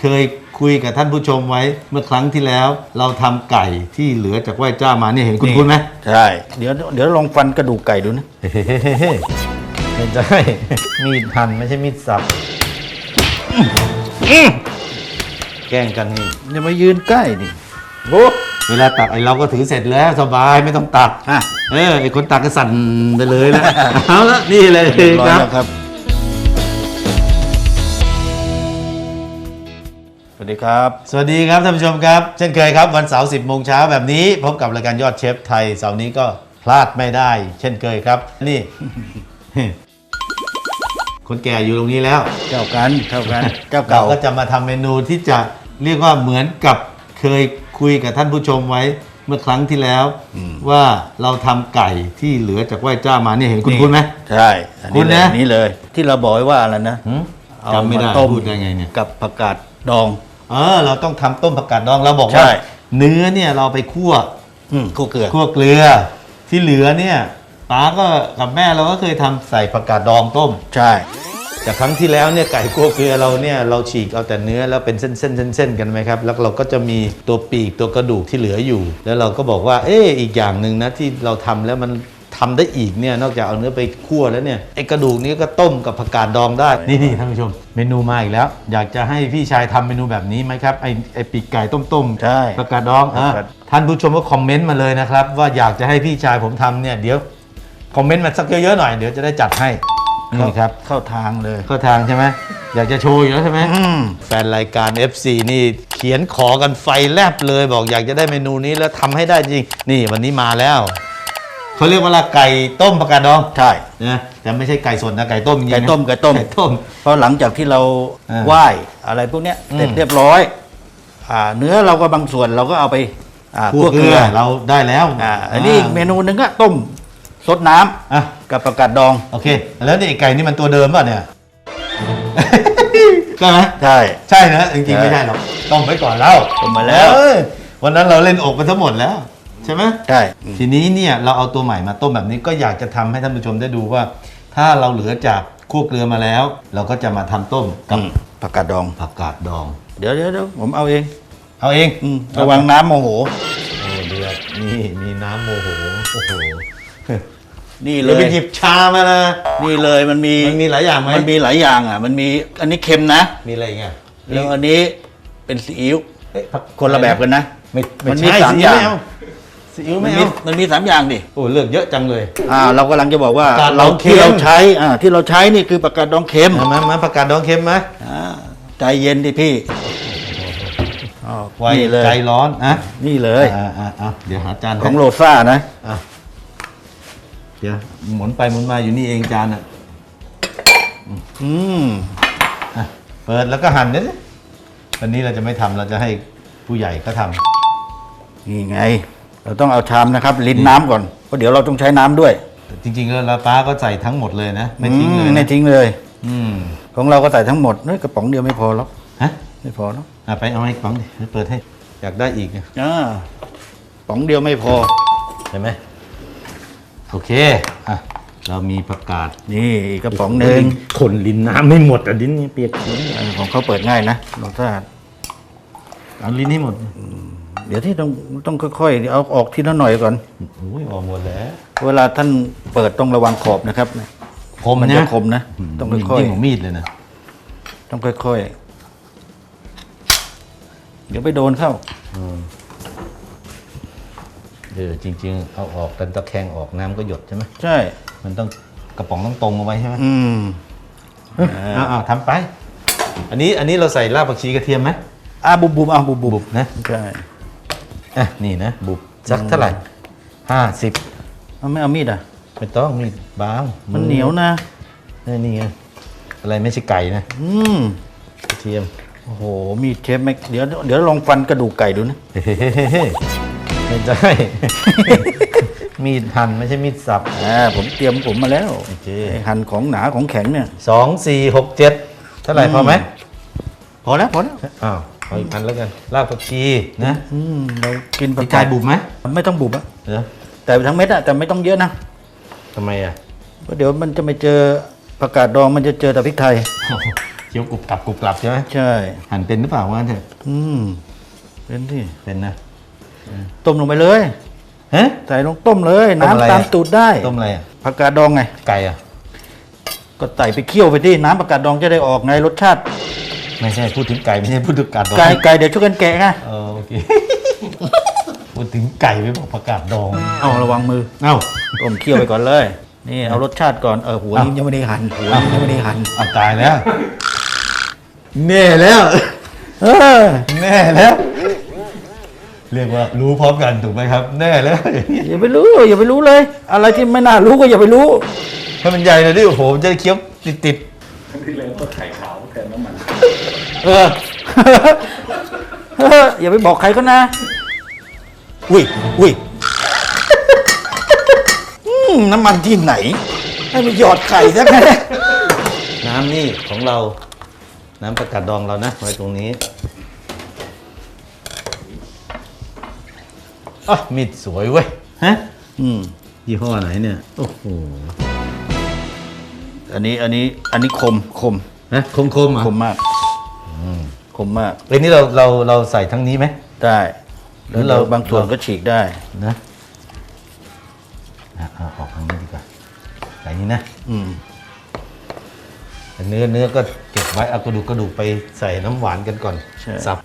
เคยคุยกับท่านผู้ชมไว้เมื่อครั้งที่แล้ว เราทำไก่ที่เหลือจากไหว้เจ้ามาเนี่ยเห็นคุณคุณไหมใช่ เดี๋ยวเดี๋ยวลองฟันกระดูกไก่ดูนะ ไม่ใช่ มีดหั่นไม่ใช่มีดสับ แกล้งกันนี่อย่ามายืนใกล้ดิโอ้เวลาตักไอเราก็ถือเสร็จแล้วสบายไม่ต้องตัก อะ เออไอคนตักก็สั่นไปเลยนะเอาละนี่เลยเรียบร้อยครับ แล้วครับ วัสดีครับ สวัสดีครับท่านผู้ชมครับ เช่นเคยครับ วันเสาร์10โมงเช้าแบบนี้ พบกับรายการยอดเชฟไทยเสาร์นี้ก็พลาดไม่ได้ เช่นเคยครับ นี่ คนแก่อยู่ตรงนี้แล้ว เจ้ากันเท่ากันเจ้าเราเก่าก็จะมาทำเมนูที่จะเรียกว่าเหมือนกับเคยคุยกับท่านผู้ชมไว้เมื่อครั้งที่แล้ว ว่าเราทำไก่ที่เหลือจากไหว้เจ้ามาเนี่ยเห็นคุณคุณไหม ใช่อันคุนี้ณเลยนะอันนี้เลย ที่เราบอกไว้ว่าอะไรนะหืมเอาจำไม่ได้มาต้มพูดได้ไงเนี่ย กับผักกาดดอง เออเราต้องทำต้มผักกาดดองเราบอกใช่ว่า เนื้อเนี่ยเราไปคั่วอืมคู่เกลือคั่วเกลือ ที่เหลือเนี่ยป้าก็กับแม่เราก็เคยทำใส่ผักกาดดองต้ม ใช่จากครั้งที่แล้วเนี่ยไก่คั่วเกลือเราเนี่ยเราฉีกเอาแต่เนื้อแล้วเป็นเส้นๆเส้นๆกันไหมครับ แล้วเราก็จะมีตัวปีกตัวกระดูกที่เหลืออยู่ แล้วเราก็บอกว่า เอออีกอย่างหนึ่งนะที่เราทำแล้วมัน ทำได้อีกเนี่ยนอกจากเอาเนื้อไปคั่วแล้วเนี่ยไอ้กระดูกนี้ก็ต้มกับผักกาดดองได้ นี่นี่ท่านผู้ชม เมนูมาอีกแล้ว อยากจะให้พี่ชายทำเมนูแบบนี้ไหมครับไอ้ไอ้ปีกไก่ต้มๆใช่ผักกาดดองอะผักกาด ท่านผู้ชมก็คอมเมนต์มาเลยนะครับ ว่าอยากจะให้พี่ชายผมทำเนี่ยเดี๋ยวคอมเมนต์มาสักเยอะๆหน่อยเดี๋ยวจะได้จัดให้นี่ครับเข้าทางเลย เข้าทางใช่ไหมอยากจะโชว์อยู่แล้วใช่ไหม อืม แฟนรายการ FC นี่เขียนขอกันไฟแลบเลยบอกอยากจะได้เมนูนี้แล้วทำให้ได้จริง นี่วันนี้มาแล้ว เขาเรียกว่าละไก่ต้มผักกาดดองใช่นะแต่ไม่ใช่ไก่สดนะไก่ต้มจริงๆไก่นะต้มไก่ต้ม ไก่ต้ม เพราะหลังจากที่เราอ่าไหว้อะไรพวกเนี้ยอืม เสร็จเรียบร้อยอ่าเนื้อเราก็บางส่วนเราก็เอาไปอ่าคั่วเกลือเราได้แล้วอ่าอันนี้อีกเมนูหนึ่งก็ต้มซดน้ำอะกับผักกาดดองโอเค แล้วนี่ไอ้ไก่นี่มันตัวเดิมป่ะเนี่ย ใช่ไหมใช่ ใช่นะจริงๆใช่ไม่ใช่หรอกต้มไว้ก่อนแล้วต้มมาแล้ว เออวันนั้นเราเล่นอกไปทั้งหมดแล้วใช่ไหมใช่ทีนี้เนี่ยเราเอาตัวใหม่มาต้มแบบนี้ก็อยากจะทำให้ท่านผู้ชมได้ดูว่า ถ้าเราเหลือจากคั่วเกลือมาแล้ว เราก็จะมาทำต้มกับอืมผักกาดดองผักกาดดอง เดี๋ยวเดี๋ยวเดี๋ยวผมเอาเอง เอาเองอืมระวังน้ำโมโหโอ้เดือดนี่มีน้ำโมโหโอ้โหนี่เลเดี๋ยวไปยหยิบชามานะนี่เลยมันมีมันมีหลายอย่างไหมมันมีหลายอย่างอะ มันมีอันนี้เค็มนะ มีอะไรอีกอะแล้วอันนี้เป็นซีอิ๊วเอ๊ะผักคนละแบบกันนะไม่ไม่มันมีใช่สามซีออิ๊วย่างไม่เอา ซีอิ๊วมัไม่นมีเอามันมีสามอย่างดิ โอ้เลือกเยอะจังเลย อ่าเรากำลังจะบอกว่าผักกาดดเราองเค็ม ที่เราใช้อ่าที่เราใช้นี่คือผักกาดดองเค็มเอามามาผักกาดดองเค็มไหมอ่าใจเย็นดิพี่อ๋อไว้นี่เลยใจร้อนอะนี่เลยอ่าอ่าอ่าเดี๋ยวหาจานของให้โรซ่านะ อะเดี๋ยวหมุนไปหมุนมาอยู่นี่เองจานอะอืมอะเปิดแล้วก็หั่นเนี่ยสิวันนี้เราจะไม่ทำเราจะให้ผู้ใหญ่เขาทนี่ไง เราต้องเอาชามนะครับ ลิ้นน้ำก่อนเพราะเดี๋ยวเราต้องใช้น้ำด้วยำจริงๆแล้วป้าก็ใส่ทั้งหมดเลยนะ ไม่ทิ้งเลยอืนะไม่ทิ้งเลย อืมของเราก็ใส่ทั้งหมดเฮ้ยกระป๋องเดียวไม่พอหรอกฮะไม่พอหรอกอะไปเอาไอ้กล่องดิเปิดให้ อยากได้อีกเนี่ยอ่าป๋องเดียวไม่พอ เห็นไหมโอเคอะเรามีประกาศนี่อีกกระป๋องหนึ่งคนลิ้นน้ำไม่หมดอะลิ้นนี่เปียก อันของเขาเปิดง่ายนะรสชาติ เอาลิ้นให้หมดเดี๋ยวที่ต้องต้องค่อยๆเอาออกทีละหน่อยก่อนโอ้ยออกหมดแล้วเวลาท่านเปิดต้องระวังขอบนะครับคมมันนะจะคมนะต้องค่อยยิ่งกว่ามีดเลยนะๆต้องค่อยๆเดี๋ยวไปโดนเข้าเออจริง ๆ เอาออกกันตะแคงออกน้ำก็หยดใช่ไหมใช่ มันต้องกระป๋องต้องตรงเอาไว้ใช่ไหมอืมอ้าวอ้าวทำไป อันนี้อันนี้เราใส่รากผักชีกระเทียมไหม อะบุบบุบอะบุบบุบุบบนะใช่อะนี่นะบุบสักเท่าไหร่ห้าสิบเอาไม่เอามีดอะ ไม่ต้องมีดบางมันเหนียวนะเออนี่ไงอะไรไม่ใช่ไก่นะอืมกระเทียมโอ้โหมีดเชฟไม่เดี๋ยวเดี๋ยวลองฟันกระดูกไก่ดูนะเฮ้ยไม่ใช่ มีดหั่นไม่ใช่มีดสับอ่าผมเตรียมผมมาแล้วโอเคไอ้หั่นของหนาของแข็งเนี่ยสองสี่หกเจ็ดเท่าไหร่พอไหมพอแล้วพอแล้วอ้าว เอาอีกอันแล้วกันรากผักชีนะอืมเรากินผัพี่กชายบุบไหมไม่ต้องบุบอะเหรอแต่ทั้งเม็ดอะแต่ไม่ต้องเยอะนะทำไมอะเพราะเดี๋ยวมันจะไม่เจอผักกาดดองมันจะเจอแต่พริกไทยเคี้ยวกรุบกรับกรุบกรับใช่ไหมใช่หั่นเป็นหรือเปล่าว่าเถอะอืมเป็นที่เป็นนะต้มลงไปเลยฮะใส่ลงต้มเลยต้มอะไรน้ำตามอะตูดได้ต้มอะไรอะผักกาดดองไงไก่อะก็ใส่ไปเคี่ยวไปที่น้ำผักกาดดองจะได้ออกไงรสชาติ ไม่ใช่พูดถึงไก่ไม่ใช่พูดถึงกาดดองไก่ไก่เดี๋ยวช่วยกันแกะไงเออโอเค พูดถึงไก่ไม่บอกผักกาดดอง เอาระวังมือเอ้า ต้มเคี่ยวไปก่อนเลย นี่เอารสชาติก่อนเออหัวอ้าวนี่ยังไม่ได้หั่นหัวนี่ยังไม่ได้หั่นเอาตายแล้วแน่แล้วเออแน่แล้ว เรียกว่ารู้พร้อมกันถูกไหมครับ แน่แล้วอย่างเงี้ยอย่าไปรู้อย่าไปรู้เลย อะไรที่ไม่น่ารู้ก็อย่าไปรู้ให้มันใหญ่เลยดิโอ้โหมันจะได้เคี้ยวติดติดเออ เออ อย่าไปบอกใครก็นะอุ้ยอุ้ยอืมน้ำมันที่ไหน ให้ไปหยอดไข่ซะแค่ๆน้ำนี่ของเรา น้ำผักกาดดองเรานะไว้ตรงนี้อะมีดสวยเว้ย ฮะ อืมยี่ห้อไหนเนี่ย โอ้โห อันนี้ อันนี้ อันนี้คม คม นะคมคมๆอะคมมากคมมาก เอ้ยนี่เราเราเราใส่ทั้งนี้ไหม ได้หรือแล้วเราเราบางส่วนก็ฉีกได้ นะอะเอาออกทางนี้ดีกว่าใส่นี้นะอืมแต่เนื้อเนื้อก็เก็บไว้เอากระดูกกระดูกไปใส่น้ำหวานกันก่อนใช่ สับ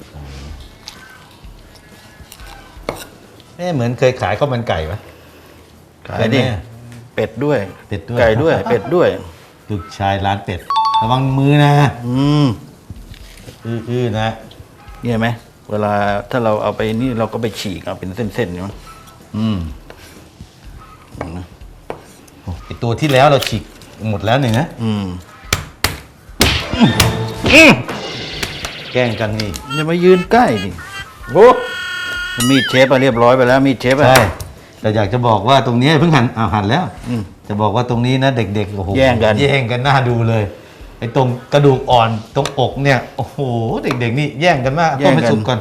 เอ๊ะเหมือนเคยขายข้าวมันไก่ปะ ขายดิเป็นไงเป็ดด้วย เป็ดด้วย ไก่ด้วย เป็ดด้วย ลูกชายร้านเป็ด ระวังมือนะอืมอื้อๆนะเนี่ยเห็นไหมเวลาถ้าเราเอาไปนี่เราก็ไปฉีกเอาเป็นเส้นๆใช่ไหมอืมโอ้ไอตัวที่แล้วเราฉีกหมดแล้วหนึ่งนะอืมแกล้งกันนี่อย่ามายืนใกล้ดิโอ้มีดเชฟไปเรียบร้อยไปแล้วมีดเชฟอะใช่แต่อยากจะบอกว่าตรงนี้เพิ่งหันอ้าวหันแล้วอืมจะบอกว่าตรงนี้นะเด็กๆโอ้โหแย่งกันแย่งกันน่าดูเลย ไอ้ตรงกระดูกอ่อนตรงอกเนี่ย โอ้โห เด็กๆนี่แย่งกันมากต้มให้สุกก่อน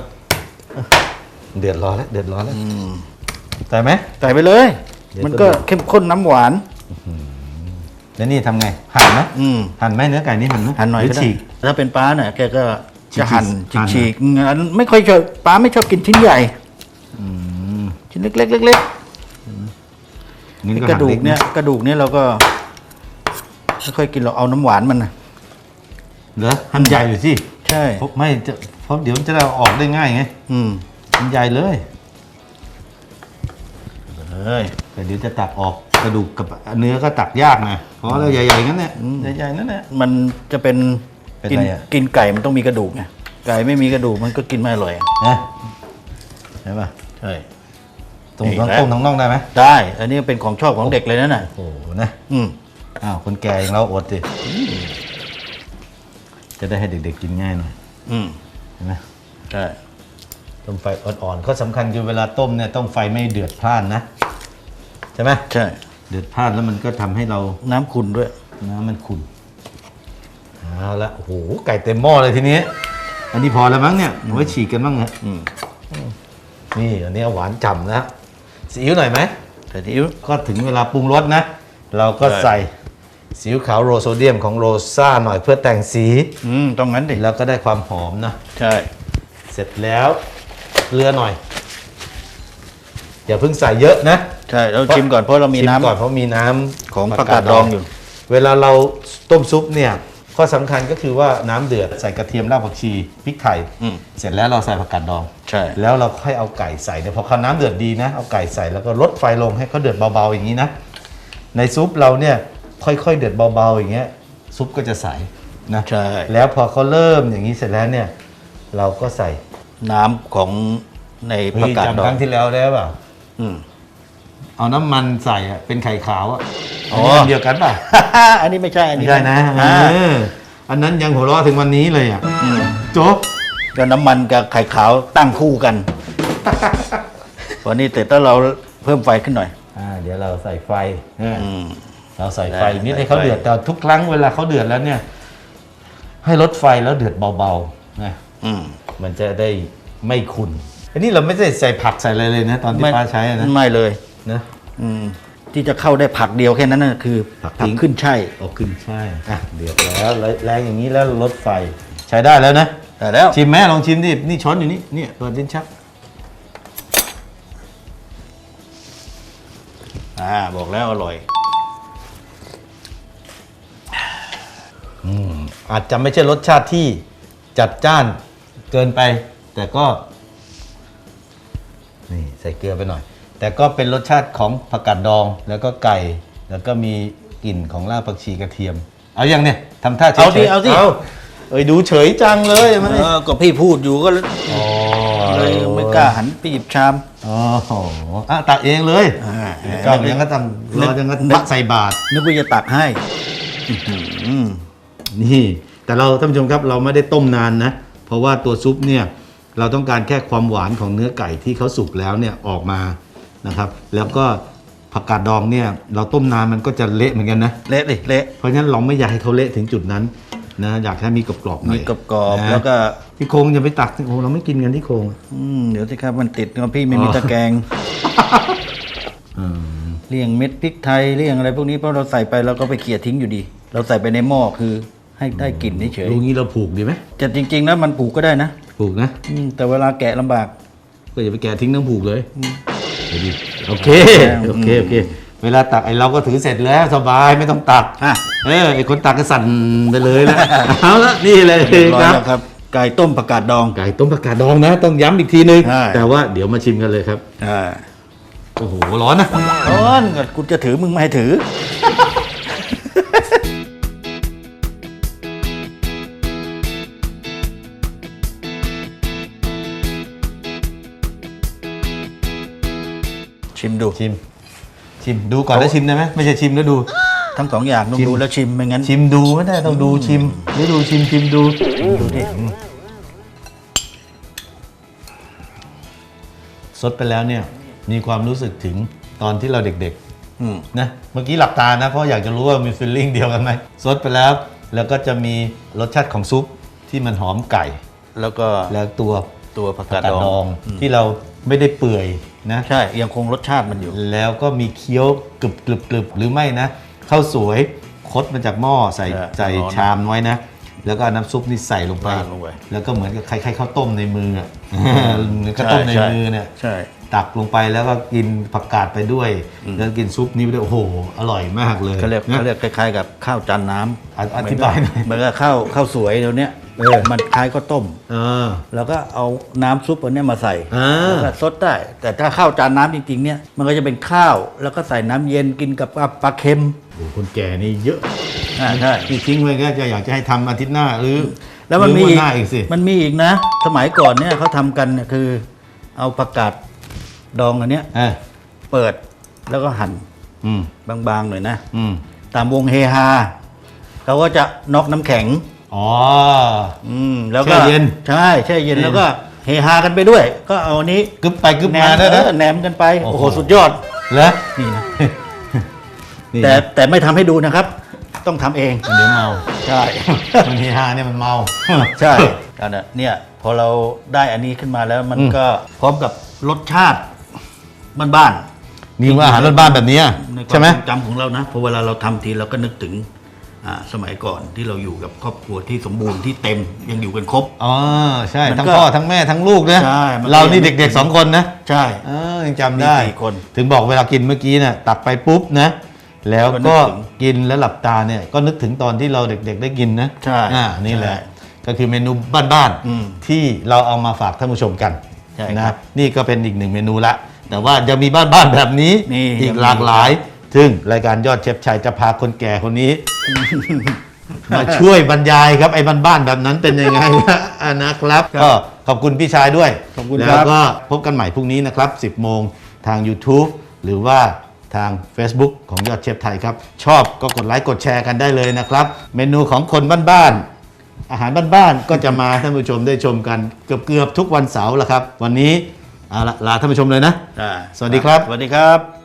เดือดร้อนแล้วเดือดร้อนแล้วอืมใส่ไหมใส่ไปเลย เดี๋ยวมันก็เข้มข้นน้ำหวาน แล้วนี่ทำไง หั่นไหมอืม หั่นไหมเนื้อไก่นี่หั่นไหมหั่นหน่อยรืก็ได้ฉีก ถ้าเป็นป้าเนี่ยแกก็ฉีกจะหั่นหั่น ฉีกๆงั้นไม่ค่อยชอบป้าไม่ชอบกินชิ้นใหญ่อืมชิ้นเล็กๆเล็กนี่ๆก็กระดูกหั่ล็เนี่ยกระดูกเนี่ยเราก็ไม่ค่อยกินเราเอาน้ำหวานมันนะ เหรอหั่นใหญ่อยู่สิใช่ เพราะไม่จะเพราะเดี๋ยวมันจะได้เอาออกได้ง่ายไงอืม หั่นใหญ่เลยเอ้ยแต่เดี๋ยวจะตักออกกระดูกกับเนื้อก็ตักยากนะเพราะเราใหญ่ๆงั้นเนี่ยใหญ่ๆนั่นแหละ มันจะเป็นเป็นกินอะไรอะ กินไก่มันต้องมีกระดูกไงไก่ไม่มีกระดูกมันก็กินไม่อร่อย นะใช่ป่ะใช่ ตรงอีกท้องแล้วตรงท้องน่องได้ไหมได้ อันนี้เป็นของชอบของเด็กเลยนั่นน่ะ โอ้โหนะอืมอ้าวคนแก่อย่างเราอดสิ จะได้ให้เด็กๆกินง่ายหน่อยอืมเห็นไหมใช่ต้มไฟอ่อนๆข้อสำคัญคือเวลาต้มเนี่ยต้องไฟไม่เดือดพล่านนะ ใช่ไหมใช่ เดือดพล่านแล้วมันก็ทำให้เราน้ำขุ่นด้วย น้ำมันขุ่นเอาละโอ้โหไก่เต็มหม้อเลยทีนี้ อันนี้พอแล้วมั้งเนี่ยเอาไว้ฉีกกันบ้างนะอืม นี่อันนี้หวานฉ่ำนะซีอิ๊วหน่อยไหม แต่ที่อิ๊ว ก็ถึงเวลาปรุงรสนะ เราก็ใช่ ใส่ ซีอิ๊วขาวโรโซเดียมของโรซ่าหน่อยเพื่อแต่งสี อืมต้องงั้นดิแล้วก็ได้ความหอมนะ ใช่ เสร็จแล้วเกลือหน่อย อย่าเพิ่งใส่เยอะนะ ใช่เราชิมก่อนเพราะเรามีชิน้ำก่อนเพราะมีน้ำของผักกาดดองอยู่ เวลาเราต้มซุปเนี่ย ข้อสำคัญก็คือว่าน้ำเดือดใส่กระเทียมรากผักชีพริกไทยอืมเสร็จแล้วเราใส่ผักกาดดองใช่ แล้วเราค่อยเอาไก่ใส่เนี่ยพอเขาน้ำเดือดดีนะ เอาไก่ใส่แล้วก็ลดไฟลงให้เขาเดือดเบาๆอย่างนี้นะ ในซุปเราเนี่ย ค่อยๆ เดือดเบาๆอย่างเงี้ยซุปก็จะใสนะใช่ แล้วพอเขาเริ่มอย่างนี้เสร็จแล้วเนี่ย เราก็ใส่น้ำของในผักกาดดจำอครั้งงที่แล้วได้เปล่าอืม เอาน้ำมันใส่อะเป็นไข่ขาวอะอ๋อัอนนี้อันเดียวกันป่ะอันนี้ไม่ใช่ อันไม่นี้ใช่นะอ่าเอออันนั้นยังหัวเราะถึงวันนี้เลยอะอืมโจ๊กก็น้ำมันกับไข่ขาวตั้งคู่กัน วันนี้เสร็จแล้วเราเพิ่มไฟขึ้นหน่อย อ่าเดี๋ยวเราใส่ไฟอืม เราใส่ไฟได้นิดใส่ให้เขาไฟเดือดแต่ทุกครั้งเวลาเขาเดือดแล้วเนี่ย ให้ลดไฟแล้วเดือดเบาๆนะอืมมันจะได้ไม่ขุ่นอันนี้เราไม่ได้ใส่ผักใส่อะไรเลยนะ ตอนที่ป้าใช้อะนะไม่เลยนะอืมที่จะเข้าได้ผักเดียวแค่นั้นนะคือผักผัทิ้กงขึ้นช่ายเอาขึ้นใช่อะเดือดแล้วแรงอย่างนี้แล้วลดไฟใช้ได้แล้วนะแต่แล้วชิมไหมลองชิมดินี่ช้อนอยู่นี่เนี่ยเปิดลิ้นชักอ่าบอกแล้วอร่อย อาจจะไม่ใช่รสชาติที่จัดจ้านเกินไป แต่ก็นี่ใส่เกลือไปหน่อย แต่ก็เป็นรสชาติของผักกาดดองแล้วก็ไก่ แล้วก็มีกลิ่นของรากผักชีกระเทียม เอาอย่างเนี่ยทำท่าเฉยๆเอาสิเอาสิเอ้ยดูเฉยจังเลยมันเออก็พี่พูดอยู่ก็เลยอ๋อเลยไม่กล้าหันไปหยิบชามอ๋อโหอะตักเองเลยอ่า ก็ยังก็ทำเรายังก็ตักใส่บาตรนึกว่าจะตักให้อื้อหือ นี่ แต่เราท่านผู้ชมครับเราไม่ได้ต้มนานนะ เพราะว่าตัวซุปเนี่ยเราต้องการแค่ความหวานของเนื้อไก่ที่เขาสุกแล้วเนี่ยออกมานะครับ แล้วก็ผักกาดดองเนี่ยเราต้มนานมันก็จะเละเหมือนกันนะเละดิเละเพราะฉะนั้นเราไม่อยากให้เขาเละถึงจุดนั้นนะอยากให้มีกรอบๆหน่อยมีกรอบนะๆแล้วก็ที่โครงอย่าไปตักที่โครงเราไม่กินกันที่โครงอืมเดี๋ยวสิครับมันติดเนาะพี่ไม่มีอ๋อตะแกรงอืมเลี่ยงเม็ดพริกไทยเลี่ยงอะไรพวกนี้เพราะเราใส่ไปเราก็ไปเขี่ยทิ้งอยู่ดี เราใส่ไปในหม้อคือ ให้ได้กลิ่นเฉยลูกนี้เราผูกดีไหมๆแต่จริง ๆ แล้วมันปลูกก็ได้นะผูกนะอืมแต่เวลาแกะลำบากก็อย่าไปแกะทิ้งทั้งผูกเลยเดี๋ยวดิโอเคอืมโอเคโอเคเวลาตักไอ้เราก็ถือเสร็จแล้วสบายไม่ต้องตักอะเออไอ้คนตักก็สั่นไปเลยนะเอาละนี่เลยเรียบร้อยครับแล้วครับไก่ต้มผักกาดดองไก่ต้มผักกาดดองนะ ต้องย้ำอีกทีนึงใช่แต่ว่าเดี๋ยวมาชิมกันเลยครับอ่าโอ้โหร้อนนะร้อนก็กูจะถือมึงไม่ให้ถือ ชิมดู ชิม ชิมดูก่อนแล้วชิมได้ไหมไม่ใช่ชิมแล้วดู ทั้งสองอย่างต้องชิม ดูแล้วชิมไม่งั้นชิมดูไม่ได้ต้องดูชิมหรือดูชิมชิมดูดูดิสดไปแล้วเนี่ย มีความรู้สึกถึงตอนที่เราเด็กอืมๆนะเมื่อกี้หลับตานะเพราะอยากจะรู้ว่ามีฟีลลิ่งเดียวกันไหมสดไปแล้ว แล้วก็จะมีรสชาติของซุปที่มันหอมไก่ แล้วก็แล้วตัว ตัวผักผักากดกาดดดอองงที่เราไม่ได้เปื่อย นะใช่ยังคงรสชาติมันอยู่ แล้วก็มีเคี้ยวกรึบกรึบกรึบหรือไม่นะข้าวสวยคดมาจากหม้อใส่ใช่ใส่ร้อนชามไว้นะ แล้วก็เอาน้ำซุปนี่ใส่ลงไป ราดลงไป แล้วก็เหมือนกับคล้ายๆข้าวต้มในมืออะเหมือนข้าวต้มในมือเนี่ย ใช่ ตักลงไปแล้วก็กินผักกาดไปด้วย แล้วกินซุปนี้ไปด้วยโอ้โห อร่อยมากเลยเขาเรียกนะ เขาเรียกคล้ายๆกับข้าวจานน้อะำอธิบายหน่อย เหมือนกับข้าวข้าวสวยเดี๋ยวเนี้ย เออมันคล้ายข้าวต้มเออแล้วก็เอาน้ำซุปอันเนี้ยมาใส่อ่า แล้วก็ซดได้ แต่ถ้าข้าวจานน้ำจริงๆเนี่ยมันก็จะเป็นข้าวแล้วก็ใส่น้ำเย็นกินกับปลาเค็มโอ้โหคนแก่นี่เยอะอ่าใช่ ที่ทิ้งไว้ก็จะอยากจะให้ทำอาทิตย์หน้าหรือแล้วมันมีหรืออีหน้าอีกสิ มันมีอีกนะ สมัยก่อนเนี่ยเขาทำกันเนี่ยคือ เอาผักกาดดองอันเนี้ย เออเปิดแล้วก็หั่นอืม บางๆหน่อยนะ อืม ตามวงเฮฮาเราก็จะน็อกน้ำแข็ง อ๋อ อืมแล้วก็แช่เย็นใช่แช่เย็นเย็นแล้วก็เฮฮากันไปด้วย ก็เอาอันนี้กึบไปกึบแหนมามได้เอนะ อแหนมกันไปโอ้โอ้โห โหสุดยอดแล้วนี่นะนี่แต่นะแต่ไม่ทำให้ดูนะครับ ต้องทำเองมันเดี๋ยวเมาใช่ มันเฮฮาเนี่ยมันเมา ใช่กันนะเนี่ยพอเราได้อันนี้ขึ้นมาแล้วมันอืม ก็พร้อมกับรสชาติบ้านมีว่าอาหารบ้านๆแบบนี้ๆในควาใช่ไหม ทรงจำของเรานะพอเวลาเราทำทีเราก็นึกถึงอ่า สมัยก่อนที่เราอยู่กับครอบครัวที่สมบูรณ์ที่เต็มยังอยู่กันครบ อ๋อใช่ มันก็ทั้งพ่อทั้งแม่ทั้งลูกนะใช่มันก็ เรานี่ยังนึกเด็กๆสองคนนะใช่ เออยังจำได้ มีสี่คนถึงบอกเวลากินเมื่อกี้เนี่ยตักไปปุ๊บนะ แล้วก็นึก็กถึงกินแล้วหลับตาเนี่ยก็นึกถึงตอนที่เราเด็กๆได้กินนะใช่อ่านี่แหละ ใช่ก็คือเมนูบ้านอืมๆที่เราเอามาฝากท่านผู้ชมกันใช่ครันะบนี่ก็เป็นอีกหนึ่งเมนูละ แต่ว่ายังมีบ้านๆแบบนี้นี่อียักงมีหลากหลาย ซึ่งรายการยอดเชฟชัยจะพาคนแก่คนนี้ มาช่วยบรรยายครับไอ้บ้านๆแบบนั้นเป็นยังไงอะนะครับ ก็ขอบคุณพี่ชายด้วยขอบคุณแล้วครับก็พบกันใหม่พรุ่งนี้นะครับ 10 โมงทาง YouTube หรือว่าทาง Facebook ของยอดเชฟไทยครับ ชอบก็กดไลค์กดแชร์กันได้เลยนะครับ เมนูของคนบ้านๆอาหารบ้านๆก็จะมาให้ท่านผู้ชมได้ชมกันเกือบๆทุกวันเสาร์ละครับ วันนี้เอาละลาท่านผู้ชมเลยนะ อ่าสวัสดีครับ สวัสดีครับ